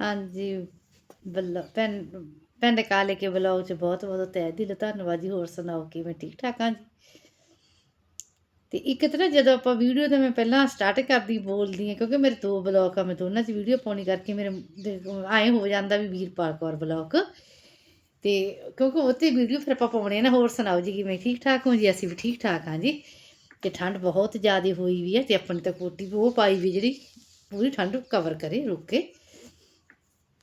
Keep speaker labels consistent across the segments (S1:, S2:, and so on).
S1: ਹਾਂਜੀ ਬੱਲਾ ਭੈਣ ਭੈਣ ਪਿੰਡ ਕਾਲੇ ਕੇ ਬਲੌਗ ਚ ਬਹੁਤ ਬਹੁਤ ਤਹਿ ਦਿਲ, ਧੰਨਵਾਦ ਜੀ। ਹੋਰ ਸੁਣਾਓ, ਕਿਵੇਂ ਠੀਕ ਠਾਕ ਹਾਂ ਜੀ? ਤੇ ਇੱਕ ਤਾਂ ਨਾ ਜਦੋਂ ਆਪਾਂ ਵੀਡੀਓ ਤੇ ਮੈਂ ਪਹਿਲਾਂ ਸਟਾਰਟ ਕਰਦੀ ਬੋਲਦੀ ਹਾਂ, ਕਿਉਂਕਿ ਮੇਰੇ ਦੋ ਬਲੌਗ ਆ, ਮੈਂ ਦੋਨਾਂ 'ਚ ਵੀਡੀਓ ਪਾਉਣੀ ਕਰਕੇ ਮੇਰੇ ਆਏ ਹੋ ਜਾਂਦਾ ਵੀ ਵੀਰਪਾਲ ਕੌਰ ਬਲੌਗ ਤੇ ਕਿਉਂਕਿ ਉਹ ਤੇ ਵੀਡੀਓ ਫਿਰ ਆਪਾਂ ਪਾਉਣੇ ਨਾ, ਹੋਰ ਸੁਣਾਓ ਜੀ, ਕਿਵੇਂ ਠੀਕ ਠਾਕ ਹੋ ਜੀ? ਅਸੀਂ ਵੀ ਠੀਕ ਠਾਕ ਹਾਂ ਜੀ। ਤੇ ਠੰਡ ਬਹੁਤ ਜ਼ਿਆਦਾ ਹੋਈ ਵੀ ਹੈ ਤੇ ਆਪਣੀ ਤਾਂ ਕੋਟੀ ਵੀ ਉਹ ਪਾਈ ਵੀ ਜਿਹੜੀ, ਪੂਰੀ ਠੰਡ ਕਵਰ ਕਰੇ, ਰੁਕ ਕੇ।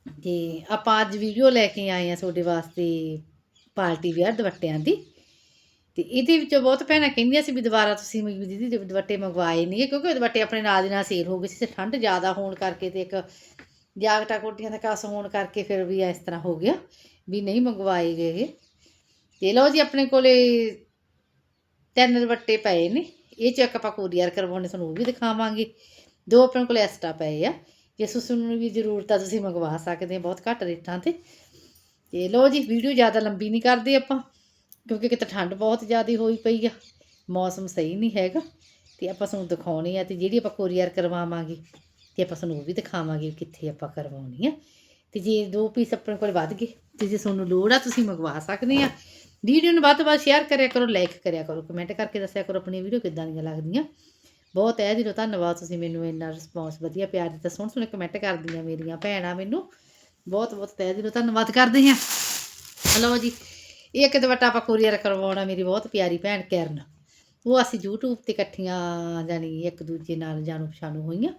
S1: ਤੇ ਆਪਾਂ ਅੱਜ ਵੀਡੀਓ ਲੈ ਕੇ ਆਏ ਆ ਤੁਹਾਡੇ ਵਾਸਤੇ ਪਾਰਟੀ ਵਿਆਹ ਦੁਪੱਟਿਆਂ ਦੀ। ਤੇ ਇਹਦੇ ਵਿੱਚੋਂ ਬਹੁਤ ਭੈਣਾਂ ਕਹਿੰਦੀਆਂ ਸੀ ਵੀ ਦੁਬਾਰਾ ਤੁਸੀਂ ਵੀ ਦੀਦੀ ਦੇ ਦੁਪੱਟੇ ਮੰਗਵਾਏ ਨਹੀਂ ਕਿਉਂਕਿ ਉਹ ਦੁਪੱਟੇ ਆਪਣੇ ਨਾਲ ਦੀ ਨਾਲ ਸੇਲ ਹੋ ਗਏ ਸੀ, ਤੇ ਠੰਡ ਜ਼ਿਆਦਾ ਹੋਣ ਕਰਕੇ ਤੇ ਇੱਕ ਜਾਗਟਾ ਕੋਟੀਆਂ ਦਾ ਕਾਸ ਹੋਣ ਕਰਕੇ ਫਿਰ ਵੀ ਇਸ ਤਰ੍ਹਾਂ ਹੋ ਗਿਆ ਵੀ ਨਹੀਂ ਮੰਗਵਾਏ ਗਏ ਤੇ ਲਓ ਜੀ, ਆਪਣੇ ਕੋਲੇ ਤਿੰਨ ਦੁਪੱਟੇ ਪਏ ਨੇ, ਇਹ ਚੈੱਕ ਆਪਾਂ ਕੋਰੀਅਰ ਕਰਵਾਉਣੇ, ਤੁਹਾਨੂੰ ਉਹ ਵੀ ਦਿਖਾਵਾਂਗੇ। ਦੋ ਆਪਣੇ ਕੋਲ ਐਸਟਾ ਪਏ ਆ। ਜੇ ਤੁਸੀਂ ਨੂੰ ਵੀ ਜ਼ਰੂਰਤ ਆ, ਤੁਸੀਂ ਮੰਗਵਾ ਸਕਦੇ ਆ ਬਹੁਤ ਘੱਟ ਰੇਟਾਂ ਤੇ। ਤੇ ਲਓ ਜੀ, ਵੀਡੀਓ ਜ਼ਿਆਦਾ ਲੰਬੀ ਨਹੀਂ ਕਰਦੇ ਆਪਾਂ, ਕਿਉਂਕਿ ਕਿਤੇ ਠੰਡ ਬਹੁਤ ਜ਼ਿਆਦਾ ਹੋਈ ਪਈ ਆ, ਮੌਸਮ ਸਹੀ ਨਹੀਂ ਹੈਗਾ। ਤੇ ਆਪਾਂ ਤੁਹਾਨੂੰ ਦਿਖਾਉਣੀ ਆ, ਤੇ ਜਿਹੜੀ ਆਪਾਂ ਕੋਰੀਅਰ ਕਰਵਾਵਾਂਗੇ, ਤੇ ਆਪਾਂ ਤੁਹਾਨੂੰ ਉਹ ਵੀ ਦਿਖਾਵਾਂਗੇ ਕਿੱਥੇ ਆਪਾਂ ਕਰਵਾਉਣੀ ਆ। ਤੇ ਜੇ ਦੋ ਪੀਸ ਆਪਣੇ ਕੋਲ ਵੱਧ ਗਏ, ਤੇ ਜੇ ਤੁਹਾਨੂੰ ਲੋੜ ਆ, ਤੁਸੀਂ ਮੰਗਵਾ ਸਕਦੇ ਆ। ਵੀਡੀਓ ਨੂੰ ਵੱਧ ਤੋਂ ਵੱਧ ਸ਼ੇਅਰ ਕਰਿਆ ਕਰੋ ਲਾਈਕ ਕਰਿਆ ਕਰੋ ਕਮੈਂਟ ਕਰਕੇ ਦੱਸਿਆ ਕਰੋ ਆਪਣੀ ਵੀਡੀਓ ਕਿੱਦਾਂ ਦੀਆਂ ਲੱਗਦੀਆਂ। ਬਹੁਤ ਹੈ ਦਿਲੋਂ ਧੰਨਵਾਦ ਤੁਸੀਂ ਮੈਨੂੰ ਇੰਨਾ ਰਿਸਪੌਂਸ ਵਧੀਆ ਪਿਆਰ ਦਿੱਤਾ। ਸੋਹਣੇ ਸੋਹਣੇ ਕਮੈਂਟ ਕਰਦੀਆਂ ਮੇਰੀਆਂ ਭੈਣਾਂ ਮੈਨੂੰ। ਬਹੁਤ ਬਹੁਤ ਤਹਿ ਦਿਲੋਂ ਧੰਨਵਾਦ ਕਰਦੇ ਹਾਂ। ਹਲੋ ਜੀ ਇਹ ਇੱਕ ਦੁਪੱਟਾ ਆਪਾਂ ਕੋਰੀਅਰ ਕਰਵਾਉਣਾ ਮੇਰੀ ਬਹੁਤ ਪਿਆਰੀ ਭੈਣ ਕਿਰਨ। ਉਹ ਅਸੀਂ YouTube ਤੇ ਇਕੱਠੀਆਂ ਜਾਨੀ ਇੱਕ ਦੂਜੇ ਨਾਲ ਜਾਣੂ ਪਛਾਣੂ ਹੋਈਆਂ।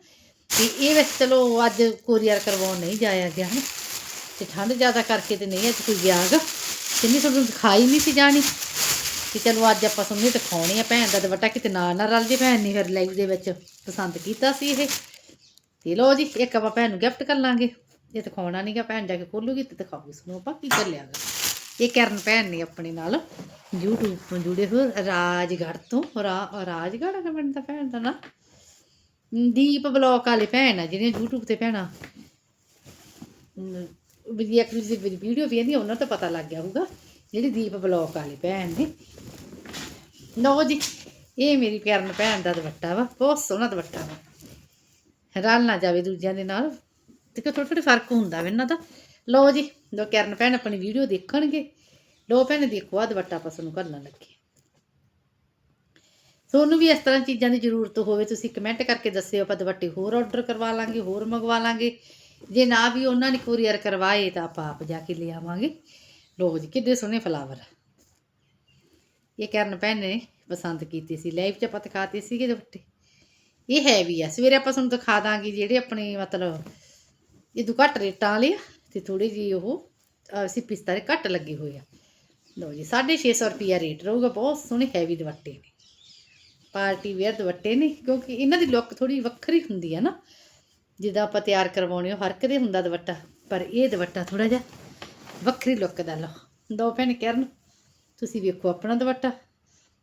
S1: ਤੇ ਇਹ ਵਿੱਚ ਚਲੋ ਅੱਜ ਕੋਰੀਅਰ ਕਰਵਾਉਣ ਨਹੀਂ ਜਾਇਆ ਗਿਆ ਹਨ। ਤੇ ਠੰਡ ਜ਼ਿਆਦਾ ਕਰਕੇ ਤੇ ਨਹੀਂ ਅੱਜ ਕੋਈ ਗਿਆ ਗਾ ਤੁਹਾਨੂੰ ਦਿਖਾਈ ਨਹੀਂ ਸੀ ਜਾਣੀ। ਕਿ ਚਲੋ ਅੱਜ ਆਪਾਂ ਤੁਹਾਨੂੰ ਦਿਖਾਉਣੀ ਆ ਭੈਣ ਦਾ ਦੁਪੱਟਾ, ਕਿਤੇ ਨਾਲ ਨਾ ਰਲ ਜੇ ਭੈਣ ਨੇ ਫਿਰ ਲਾਈਵ ਦੇ ਵਿੱਚ ਪਸੰਦ ਕੀਤਾ ਸੀ ਇਹ। ਤੇ ਲੋ ਜੀ, ਇੱਕ ਆਪਾਂ ਭੈਣ ਨੂੰ ਗਿਫਟ ਕਰ ਲਾਂਗੇ। ਇਹ ਦਿਖਾਉਣਾ ਨਹੀਂਗਾ ਭੈਣ ਜਾ ਕੇ ਖੋਲੂਗੀ ਤੇ ਦਿਖਾਊਗੀ ਤੁਹਾਨੂੰ ਆਪਾਂ ਕੀ ਕਰ ਲਿਆਗਾ ਇਹ ਕਰਨ ਭੈਣ ਨੇ ਆਪਣੇ ਨਾਲ YouTube ਤੋਂ ਜੁੜੇ ਹੋਏ ਰਾਜਗੜ੍ਹ ਤੋਂ ਰਾਜਗੜ੍ਹ ਦਾ ਬਣਦਾ ਭੈਣ ਦਾ ਨਾ। ਦੀਪ ਬਲੌਕ ਵਾਲੇ ਭੈਣ ਆ ਜਿਹੜੀਆਂ YouTube ਤੇ ਭੈਣਾਂ ਵੀ ਇੱਕ ਵੀਡੀਓ ਵੀ ਆਂਦੀ ਉਹਨਾਂ ਤੋਂ ਪਤਾ ਲੱਗ ਗਿਆ ਹੋਊਗਾ। ਜਿਹੜੀ ਦੀਪ ਬਲੌਕ ਵਾਲੀ ਭੈਣ ਨੇ ਲਓ ਜੀ, ਇਹ ਮੇਰੀ ਪਿਆਰਨ ਭੈਣ ਦਾ ਦੁਪੱਟਾ ਵਾ, ਬਹੁਤ ਸੋਹਣਾ ਦੁਪੱਟਾ ਵਾ। ਰਲ ਨਾ ਜਾਵੇ ਦੂਜਿਆਂ ਦੇ ਨਾਲ, ਤੇ ਕਿ ਥੋੜਾ ਥੋੜਾ ਫ਼ਰਕ ਹੁੰਦਾ ਵਾ ਇਹਨਾਂ ਦਾ। ਲਓ ਜੀ ਲੋ ਕਰਨ ਭੈਣ ਆਪਣੀ ਵੀਡੀਓ ਦੇਖਣਗੇ। ਲੋ ਭੈਣ ਦੇਖੋ ਆ ਦੁਪੱਟਾ ਆਪਾਂ ਤੁਹਾਨੂੰ ਕਰਨਾ ਲੱਗੇ ਤੁਹਾਨੂੰ ਵੀ ਇਸ ਤਰ੍ਹਾਂ ਚੀਜ਼ਾਂ ਦੀ ਜ਼ਰੂਰਤ ਹੋਵੇ, ਤੁਸੀਂ ਕਮੈਂਟ ਕਰਕੇ ਦੱਸਿਓ, ਆਪਾਂ ਦੁਪੱਟੇ ਹੋਰ ਆਰਡਰ ਕਰਵਾ ਲਾਂਗੇ, ਹੋਰ ਮੰਗਵਾ ਲਾਂਗੇ। ਜੇ ਨਾ ਵੀ ਉਹਨਾਂ ਨੇ ਕੋਰੀਅਰ ਕਰਵਾਏ ਤਾਂ ਆਪਾਂ ਆਪ ਜਾ ਕੇ ਲੈ ਆਵਾਂਗੇ ਲੋ ਜੀ, ਕਿੱਡੇ ਸੋਹਣੇ ਫਲਾਵਰ ਇਹ ਕਰਨ ਭੈਣ ਨੇ ਪਸੰਦ ਕੀਤੀ ਸੀ ਲਾਈਵ 'ਚ ਆਪਾਂ ਦਿਖਾਤੇ ਸੀਗੇ ਦੁਪੱਟੇ ਇਹ ਹੈਵੀ ਆ, ਸਵੇਰੇ ਆਪਾਂ ਤੁਹਾਨੂੰ ਦਿਖਾ ਦਾਂਗੇ ਜਿਹੜੇ ਆਪਣੇ ਮਤਲਬ ਇਹ ਦੋ ਘੱਟ ਰੇਟਾਂ ਵਾਲੇ ਆ, ਤੇ ਥੋੜੀ ਜੀ ਉਹ, ਅਸੀਂ ਪਿਸਤਾਰੇ ਘੱਟ ਲੱਗੇ ਹੋਏ ਆ। ਲਓ ਜੀ 650 ਰੁਪਿਆ ਰੇਟ ਰਹੂਗਾ, ਬਹੁਤ ਸੋਹਣੇ ਹੈਵੀ ਦੁਪੱਟੇ ਨੇ। ਪਾਰਟੀ ਵੇਅਰ ਦੁਪੱਟੇ ਨੇ, ਕਿਉਂਕਿ ਇਹਨਾਂ ਦੀ ਲੁੱਕ ਥੋੜੀ ਵੱਖਰੀ ਹੁੰਦੀ ਆ ਨਾ। ਜਿੱਦਾਂ ਆਪਾਂ ਤਿਆਰ ਕਰਵਾਉਣੇ ਹੋ ਹਰ ਕਦੇ ਹੁੰਦਾ ਦੁਪੱਟਾ, ਪਰ ਇਹ ਦੁਪੱਟਾ ਥੋੜਾ ਜਿਹਾ ਵੱਖਰੀ ਲੁੱਕ ਦਾ ਲਓ। ਦੋ ਭੈਣ ਕਰਨ ਤੁਸੀਂ ਵੇਖੋ ਆਪਣਾ ਦੁਪੱਟਾ।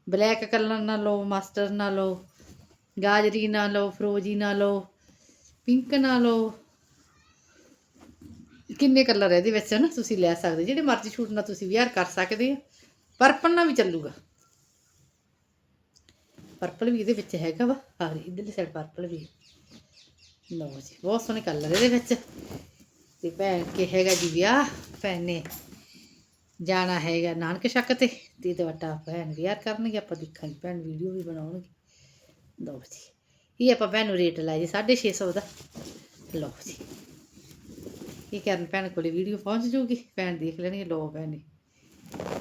S1: ਬਲੈਕ ਕਲਰ ਨਾਲ ਲਓ ਮਾਸਟਰ ਨਾਲ ਲਓ, ਗਾਜਰੀ ਨਾਲ ਲਓ, ਫਰੋਜੀ ਨਾਲ ਲਓ ਪਿੰਕ ਨਾ ਲਓ। ਕਿੰਨੇ ਕਲਰ ਇਹਦੇ ਵਿੱਚ ਨਾ ਤੁਸੀਂ ਲੈ ਸਕਦੇ ਜਿਹੜੇ ਮਰਜ਼ੀ ਛੂਟ ਨਾਲ ਤੁਸੀਂ ਵਿਆਰ ਕਰ ਸਕਦੇ ਆ ਪਰਪਲ ਨਾਲ ਵੀ ਚੱਲੂਗਾ। ਪਰਪਲ ਵੀ ਇਹਦੇ ਵਿੱਚ ਹੈਗਾ ਵਾ। ਆ ਇਧਰਲੀ ਸਾਈਡ ਪਰਪਲ ਵੀ। ਲਓ ਜੀ, ਬਹੁਤ ਸੋਹਣੇ ਕਲਰ ਇਹਦੇ ਵਿੱਚ। ਤੇ ਭੈਣ ਕੇ ਹੈਗਾ ਜੀ ਵਿਆਹ, ਭੈਣ ਨੇ ਜਾਣਾ ਹੈਗਾ ਨਾਨਕ ਸ਼ੱਕ ਤੇ ਤੇ ਦੁਪੱਟਾ ਭੈਣ ਵਿਆਹ ਕਰਨਗੇ, ਆਪਾਂ ਦੇਖਾਂਗੇ, ਭੈਣ ਵੀਡੀਓ ਵੀ ਬਣਾਉਣਗੇ। ਲਓ ਜੀ, ਇਹ ਆਪਾਂ ਭੈਣ ਨੂੰ ਰੇਟ ਲਾਇਆ ਜੀ 650 ਦਾ। ਲਓ ਜੀ, ਇਹ ਕਰਨ ਭੈਣ ਕੋਲੇ ਵੀਡੀਓ ਪਹੁੰਚ ਜੂਗੀ, ਭੈਣ ਦੇਖ ਲੈਣੀ ਲੋ ਭੈਣ ਨੇ।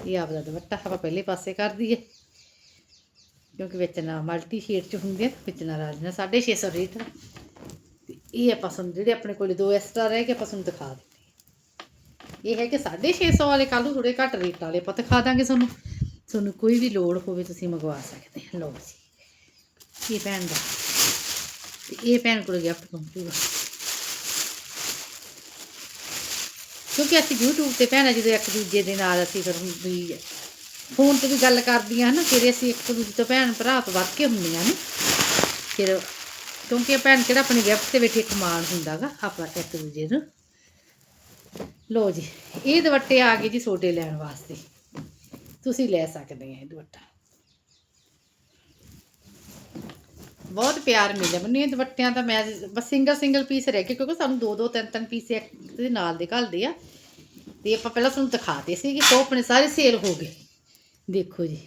S1: ਇਹ ਆਪਦਾ ਦੁਪੱਟਾ ਆਪਾਂ ਪਹਿਲੇ ਪਾਸੇ ਕਰ ਦਈਏ, ਕਿਉਂਕਿ ਵਿੱਚ ਨਾ ਮਲਟੀ ਸ਼ੇਡ ਚ ਹੁੰਦੇ ਆ, ਵਿੱਚ ਨਾ ਰਾਜ ਨਾ 650 ਰੇਟ ਇਹ ਆਪਾਂ ਤੁਹਾਨੂੰ ਜਿਹੜੇ ਆਪਣੇ ਕੋਲ ਦੋ ਐਕਸਟਰਾ ਰਹਿ ਗਏ, ਆਪਾਂ ਤੁਹਾਨੂੰ ਦਿਖਾ ਦਿੰਦੇ ਇਹ ਹੈ ਕਿ 650 ਵਾਲੇ ਕੱਲ੍ਹ ਨੂੰ ਥੋੜੇ ਘੱਟ ਰੇਟ ਵਾਲੇ ਆਪਾਂ ਦਿਖਾ ਦਾਂਗੇ ਤੁਹਾਨੂੰ। ਤੁਹਾਨੂੰ ਕੋਈ ਵੀ ਲੋੜ ਹੋਵੇ ਤੁਸੀਂ ਮੰਗਵਾ ਸਕਦੇ ਹੋ ਲਓ ਜੀ, ਇਹ ਭੈਣ ਦਾ, ਤੇ ਇਹ ਭੈਣ ਕੋਲ ਗਿਫਟ ਪਹੁੰਚੂਗਾ ਕਿਉਂਕਿ ਅਸੀਂ YouTube ਤੇ ਭੈਣਾਂ ਜਦੋਂ ਇੱਕ ਦੂਜੇ ਦੇ ਨਾਲ ਅਸੀਂ ਫਿਰ ਵੀ ਫੋਨ ਤੇ ਵੀ ਗੱਲ ਕਰਦੀਆਂ ਹਨ, ਫਿਰ ਅਸੀਂ ਇੱਕ ਦੂਜੇ ਤੋਂ ਭੈਣ ਭਰਾ ਤੋਂ ਵੱਧ ਕੇ ਹੁੰਦੀਆਂ ਨੇ ਫਿਰ ਕਿਉਂਕਿ ਇਹ ਭੈਣ ਕਿਹੜਾ ਆਪਣੇ ਗਿਫਟ ਤੇ ਬੈਠੀ ਇੱਕ ਮਾਣ ਹੁੰਦਾਗਾ ਆਪਾਂ ਇੱਕ ਦੂਜੇ ਨੂੰ। ਲੋ ਜੀ, ਇਹ ਦੁਪੱਟੇ ਆ ਗਏ ਜੀ ਛੋਟੇ ਲੈਣ ਵਾਸਤੇ। ਤੁਸੀਂ ਲੈ ਸਕਦੇ ਆ ਇਹ ਦੁਪੱਟਾ। ਬਹੁਤ ਪਿਆਰ ਮਿਲਿਆ ਮੈਨੂੰ ਇਹ ਦੁਪੱਟਿਆਂ ਦਾ, ਮੈਂ ਬਸ ਸਿੰਗਲ ਸਿੰਗਲ ਪੀਸ ਰਹਿ ਗਏ, ਕਿਉਂਕਿ ਸਾਨੂੰ ਦੋ ਦੋ ਤਿੰਨ ਤਿੰਨ ਪੀਸ ਇੱਕ ਦੇ ਨਾਲ ਦੇ ਘੱਲਦੇ ਆ। ਤੇ ਆਪਾਂ ਪਹਿਲਾਂ ਤੁਹਾਨੂੰ ਦਿਖਾਤੇ ਸੀ ਕਿ ਉਹ ਆਪਣੇ ਸਾਰੇ ਸੇਲ ਹੋ ਗਏ। ਦੇਖੋ ਜੀ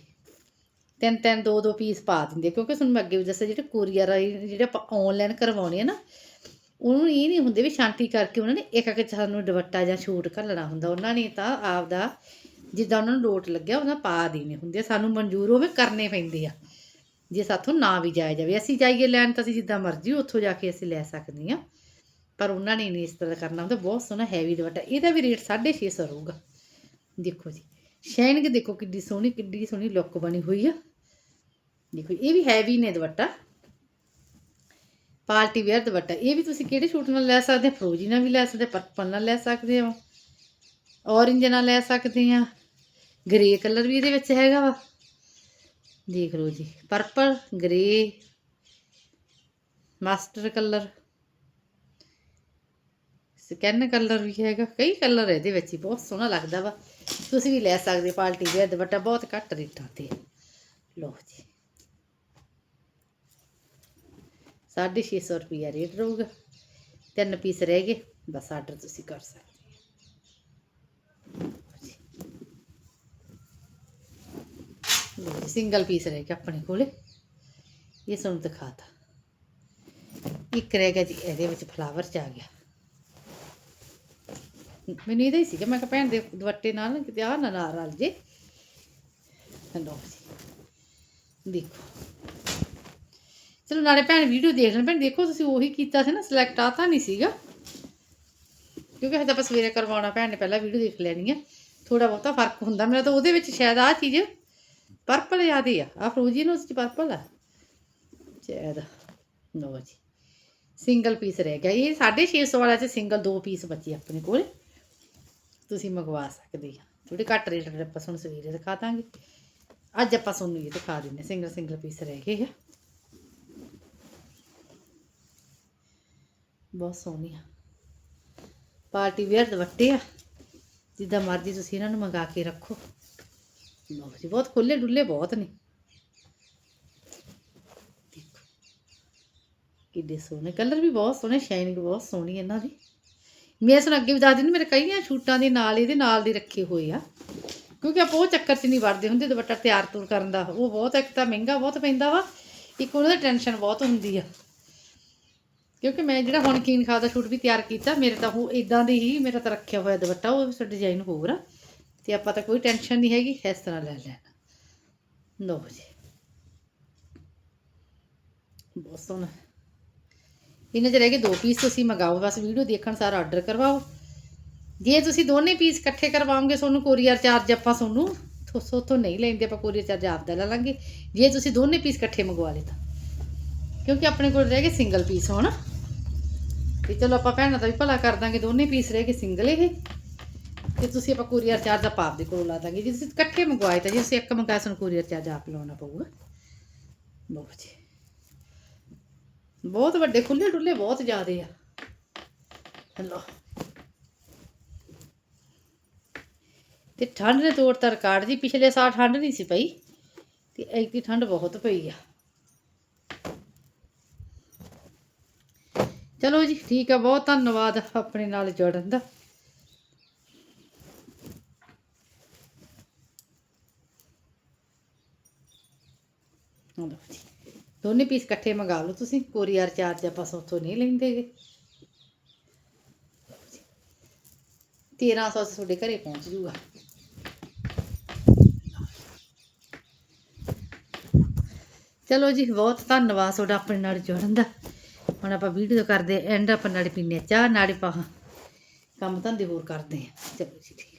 S1: ਤਿੰਨ ਤਿੰਨ ਦੋ ਦੋ ਪੀਸ ਪਾ ਦਿੰਦੇ ਕਿਉਂਕਿ ਤੁਹਾਨੂੰ ਮੈਂ ਅੱਗੇ ਵੀ ਦੱਸਿਆ ਜਿਹੜੇ ਕੋਰੀਅਰ ਆ ਜਿਹੜੇ ਆਪਾਂ ਆਨਲਾਈਨ ਕਰਵਾਉਣੇ ਆ ਨਾ, ਉਹਨੂੰ ਇਹ ਨਹੀਂ ਹੁੰਦੇ ਵੀ ਸ਼ਾਂਤੀ ਕਰਕੇ ਉਹਨਾਂ ਨੇ ਇੱਕ ਇੱਕ ਸਾਨੂੰ ਦੁਪੱਟਾ ਜਾਂ ਛੂਟ ਘੱਲਣਾ ਹੁੰਦਾ, ਉਹਨਾਂ ਨੇ ਤਾਂ ਆਪ ਦਾ ਜਿੱਦਾਂ ਉਹਨਾਂ ਨੂੰ ਲੋਟ ਲੱਗਿਆ, ਉਹਨਾਂ ਪਾ ਦੇਣੇ ਹੁੰਦੇ ਸਾਨੂੰ ਮਨਜ਼ੂਰ ਹੋਵੇ ਕਰਨੇ ਪੈਂਦੇ ਆ, ਜੇ ਸਾਥੋਂ ਨਾ ਵੀ ਜਾਇਆ ਜਾਵੇ, ਅਸੀਂ ਜਾਈਏ ਲੈਣ ਤਾਂ ਅਸੀਂ ਜਿੱਦਾਂ ਮਰਜ਼ੀ ਉੱਥੋਂ ਜਾ ਕੇ ਅਸੀਂ ਲੈ ਸਕਦੇ ਹਾਂ, ਪਰ ਉਹਨਾਂ ਨੇ ਨਹੀਂ ਇਸ ਤਰ੍ਹਾਂ ਕਰਨਾ ਹੁੰਦਾ, ਬਹੁਤ ਸੋਹਣਾ ਹੈਵੀ ਦੁਪੱਟਾ, ਇਹਦਾ ਵੀ ਰੇਟ 650 ਰਹੂਗਾ, ਦੇਖੋ ਜੀ ਸ਼ਾਈਨਿੰਗ ਦੇਖੋ ਕਿੱਡੀ ਸੋਹਣੀ ਕਿੱਡੀ ਸੋਹਣੀ ਲੁੱਕ ਬਣੀ ਹੋਈ ਆ ਦੇਖੋ, ਇਹ ਵੀ ਹੈਵੀ ਨੇ ਦੁਪੱਟਾ। ਪਾਰਟੀ ਵੇਅਰ ਦੁਪੱਟਾ। ਇਹ ਵੀ ਤੁਸੀਂ ਕਿਹੜੇ ਸੂਟ ਨਾਲ ਲੈ ਸਕਦੇ ਹੋ? ਫਰੋਜੀ ਨਾਲ ਵੀ ਲੈ ਸਕਦੇ ਪਰਪਲ ਨਾਲ ਲੈ ਸਕਦੇ ਹੋ? ਔਰੰਜ ਨਾਲ ਲੈ ਸਕਦੇ ਆ? ਗ੍ਰੇ ਕਲਰ ਵੀ ਇਹਦੇ ਵਿੱਚ ਹੈਗਾ ਵਾ। ਦੇਖ ਲਓ ਜੀ purple grey master colour scan colour ਵੀ ਹੈਗਾ, ਕਈ ਕਲਰ ਇਹਦੇ ਵਿੱਚ ਹੀ, ਬਹੁਤ ਸੋਹਣਾ ਲੱਗਦਾ ਵਾ। ਤੁਸੀਂ ਵੀ ਲੈ ਸਕਦੇ ਪਾਰਟੀ ਵੇਅਰ ਦੁਪੱਟਾ, ਬਹੁਤ ਘੱਟ ਰੇਟਾਂ ਤੇ। ਲਓ ਜੀ। 650 ਰੁਪਿਆ ਰੇਟ ਰਹੂਗਾ। ਤਿੰਨ ਪੀਸ ਰਹਿ ਗਏ, ਬਸ ਆਰਡਰ ਤੁਸੀਂ ਕਰ ਸਕਦੇ ਸਿੰਗਲ ਪੀਸ ਰਹਿ ਗਿਆ ਆਪਣੇ ਕੋਲੇ। ਇਹ ਤੁਹਾਨੂੰ ਦਿਖਾਤਾ ਇੱਕ ਰਹਿ ਗਿਆ ਜੀ, ਇਹਦੇ ਵਿੱਚ ਫਲਾਵਰ ਚ ਆ ਗਿਆ। ਮੈਨੂੰ ਇਹਦਾ ਹੀ ਸੀਗਾ, ਮੈਂ ਕਿਹਾ ਭੈਣ ਦੇ ਦੁਪੱਟੇ ਨਾਲ ਨਾ ਕਿਤੇ ਆ ਨਾ ਨਾ ਰਲ ਜੇ। ਲੋ ਜੀ, ਦੇਖੋ। ਚਲੋ ਨਾਲੇ ਭੈਣ ਵੀਡੀਓ ਦੇਖ ਲੈਣ। ਭੈਣ ਦੇਖੋ ਤੁਸੀਂ ਉਹੀ ਕੀਤਾ ਸੀ ਨਾ ਸਿਲੈਕਟ ਆ ਤਾਂ ਨਹੀਂ ਸੀਗਾ। ਕਿਉਂਕਿ ਹਜੇ ਆਪਾਂ ਸਵੇਰੇ ਕਰਵਾਉਣਾ, ਭੈਣ ਨੇ ਪਹਿਲਾਂ ਵੀਡੀਓ ਦੇਖ ਲੈਣੀ ਆ। ਥੋੜਾ ਬਹੁਤਾ ਫ਼ਰਕ ਹੁੰਦਾ। ਮੇਰਾ ਤਾਂ ਉਹਦੇ ਵਿੱਚ ਸ਼ਾਇਦ ਆ ਚੀਜ਼ ਪਰਪਲ ਯਾਦ ਆ। ਆ ਫਰੋਜੀ ਨੂੰ ਉਸ ਚ ਪਰਪਲ ਆ? ਸ਼ਾਇਦ। ਲਓ ਜੀ। ਸਿੰਗਲ ਪੀਸ ਰਹਿ ਗਿਆ। ਇਹ 650 ਵਾਲਾ ਚ ਸਿੰਗਲ ਦੋ ਪੀਸ ਬਚੇ ਆਪਣੇ ਕੋਲ। ਤੁਸੀਂ ਮੰਗਵਾ ਸਕਦੇ ਆ। ਥੋੜੇ ਘੱਟ ਰੇਟ ਤੇ ਆਪਾਂ ਤੁਹਾਨੂੰ ਸਵੇਰੇ ਦਿਖਾ ਦਾਂਗੇ। ਅੱਜ ਆਪਾਂ ਤੁਹਾਨੂੰ ਇਹ ਦਿਖਾ ਦਿੰਨੇ ਸਿੰਗਲ ਸਿੰਗਲ ਪੀਸ ਰਹਿ ਗਏ ਆ। ਬਹੁਤ ਸੋਹਣੀ ਆ। ਪਾਰਟੀ ਵੇਅਰ ਦੁਪੱਟੇ ਆ। ਜਿੱਦਾਂ ਮਰਜ਼ੀ ਤੁਸੀਂ ਇਹਨਾਂ ਨੂੰ ਮੰਗਾ ਕੇ ਰੱਖੋ। ਲਓ ਜੀ, ਬਹੁਤ ਖੁੱਲੇ ਡੁੱਲੇ ਬਹੁਤ ਨੇ। ਦੇਖੋ, ਕਿੱਡੇ ਸੋਹਣੇ। ਕਲਰ ਵੀ ਬਹੁਤ ਸੋਹਣੇ ਸ਼ਾਈਨਿੰਗ ਬਹੁਤ ਸੋਹਣੀ ਇਹਨਾਂ ਦੀ। ਮੈਂ ਇਸ ਅੱਗੇ ਵੀ ਦੱਸ ਦਿੰਦੀ, ਮੇਰੇ ਕਈਆਂ ਸ਼ੂਟਾਂ ਦੇ ਨਾਲ, ਇਹਦੇ ਨਾਲ ਦੇ ਰੱਖੇ ਹੋਏ ਆ। ਕਿਉਂਕਿ ਆਪਾਂ ਉਹ ਚੱਕਰ 'ਚ ਨਹੀਂ ਵੜਦੇ ਹੁੰਦੇ, ਦੁਪੱਟਾ ਤਿਆਰ ਤੁਰ ਕਰਨ ਦਾ। ਉਹ ਬਹੁਤ, ਇੱਕ ਤਾਂ ਮਹਿੰਗਾ ਬਹੁਤ ਪੈਂਦਾ ਵਾ। ਇੱਕ ਉਹਨਾਂ ਦੀ ਟੈਨਸ਼ਨ ਬਹੁਤ ਹੁੰਦੀ ਆ। ਕਿਉਂਕਿ ਮੈਂ ਜਿਹੜਾ ਹੁਣ ਕੀਨ ਖਾ ਦਾ ਸ਼ੂਟ ਵੀ ਤਿਆਰ ਕੀਤਾ, ਮੇਰੇ ਤਾਂ ਉਹ ਇਦਾਂ ਦੇ ਹੀ ਮੇਰਾ ਤਾਂ ਰੱਖਿਆ ਹੋਇਆ ਦੁਪੱਟਾ, ਉਹ ਸਾ ਡਿਜ਼ਾਈਨ ਹੋਰ ਆ। ਤੇ ਆਪਾਂ ਤਾਂ ਕੋਈ ਟੈਨਸ਼ਨ ਨਹੀਂ ਹੈਗੀ, ਇਸ ਤਰ੍ਹਾਂ ਲੈ ਲੈਣਾ। ਲਓ ਜੀ। ਬਹੁਤ ਸੋਹਣਾ। ਇਹਨਾਂ 'ਚ ਰਹਿ ਗਏ ਦੋ ਪੀਸ ਤੁਸੀਂ ਮੰਗਾਓ, ਬਸ ਵੀਡੀਓ ਦੇਖਣ ਸਾਰਾ ਆਰਡਰ ਕਰਵਾਓ। ਜੇ ਤੁਸੀਂ ਦੋਨੇ ਪੀਸ ਇਕੱਠੇ ਕਰਵਾਓਗੇ ਤੁਹਾਨੂੰ ਕੋਰੀਅਰ ਚਾਰਜ ਆਪਾਂ ਤੁਹਾਨੂੰ ਥੋਸੋ ਤੋਂ ਨਹੀਂ ਲੈਂਦੇ ਆਪਾਂ ਕੋਰੀਅਰ ਚਾਰਜ ਆਪਦਾ ਲੈ ਲਾਂਗੇ। ਜੇ ਤੁਸੀਂ ਦੋਨੇ ਪੀਸ ਇਕੱਠੇ ਮੰਗਵਾ ਲਏ ਤਾਂ। ਕਿਉਂਕਿ ਆਪਣੇ ਕੋਲ ਰਹਿ ਗਏ ਸਿੰਗਲ ਪੀਸ ਹੋਣਾ ਤੇ ਚਲੋ ਆਪਾਂ ਭੈਣਾਂ ਦਾ ਵੀ ਭਲਾ ਕਰ ਦਾਂਗੇ, ਦੋਨੇ ਪੀਸ ਰਹਿ ਗਏ ਸਿੰਗਲ ਇਹ। ਤੇ ਤੁਸੀਂ ਆਪਾਂ ਕੋਰੀਅਰ ਚਾਰਜ ਪਾਪ ਦੇ ਕੋਲ ਲਾ ਦਾਂਗੇ। ਜੇ ਤੁਸੀਂ ਇਕੱਠੇ ਮੰਗਵਾਏ ਤਾਂ ਜੇ ਤੁਸੀਂ ਇੱਕ ਮੰਗਾਇਆ, ਸਾਨੂੰ ਕੋਰੀਅਰ ਚਾਰਜ ਆਪ ਲਾਉਣਾ ਪਊਗਾ। ਬਹੁਤ ਜੀ। ਬਹੁਤ ਵੱਡੇ ਖੁੱਲੇ ਡੁੱਲੇ ਬਹੁਤ ਜ਼ਿਆਦੇ ਆ। ਹਲੋ ਤੇ ਠੰਡ ਨੇ ਤੋੜਤਾ ਰਿਕਾਰਡ ਜੀ, ਪਿਛਲੇ ਸਾਲ ਠੰਡ ਨਹੀਂ ਸੀ ਪਈ। ਤੇ ਐਤਕੀ ਠੰਡ ਬਹੁਤ ਪਈ ਆ। ਚਲੋ ਜੀ, ਠੀਕ ਆ, ਬਹੁਤ ਧੰਨਵਾਦ ਆਪਣੇ ਨਾਲ ਜੁੜਨ ਦਾ। ਦੋਨੇ ਪੀਸ ਇਕੱਠੇ ਮੰਗਾ ਲਓ ਤੁਸੀਂ, ਕੋਰੀਅਰ ਚਾਰਜ ਆਪਾਂ ਉੱਥੋਂ ਨਹੀਂ ਲੈਂਦੇਗੇ 1300 ਤੁਹਾਡੇ ਘਰੇ ਪਹੁੰਚ ਜੂਗਾ। ਚਲੋ ਜੀ, ਬਹੁਤ ਧੰਨਵਾਦ ਤੁਹਾਡਾ ਆਪਣੇ ਨਾਲ ਜੁੜਨ ਦਾ। ਹੁਣ ਆਪਾਂ ਵੀਡੀਓ ਕਰਦੇ ਐਂਡ ਆਪਾਂ ਨਾਲੇ ਪੀਨੇ ਚਾਹ, ਨਾਲੇ ਪਾ ਕੰਮ ਧੰਦੇ ਹੋਰ ਕਰਦੇ ਆ ਚਲੋ ਜੀ, ਠੀਕ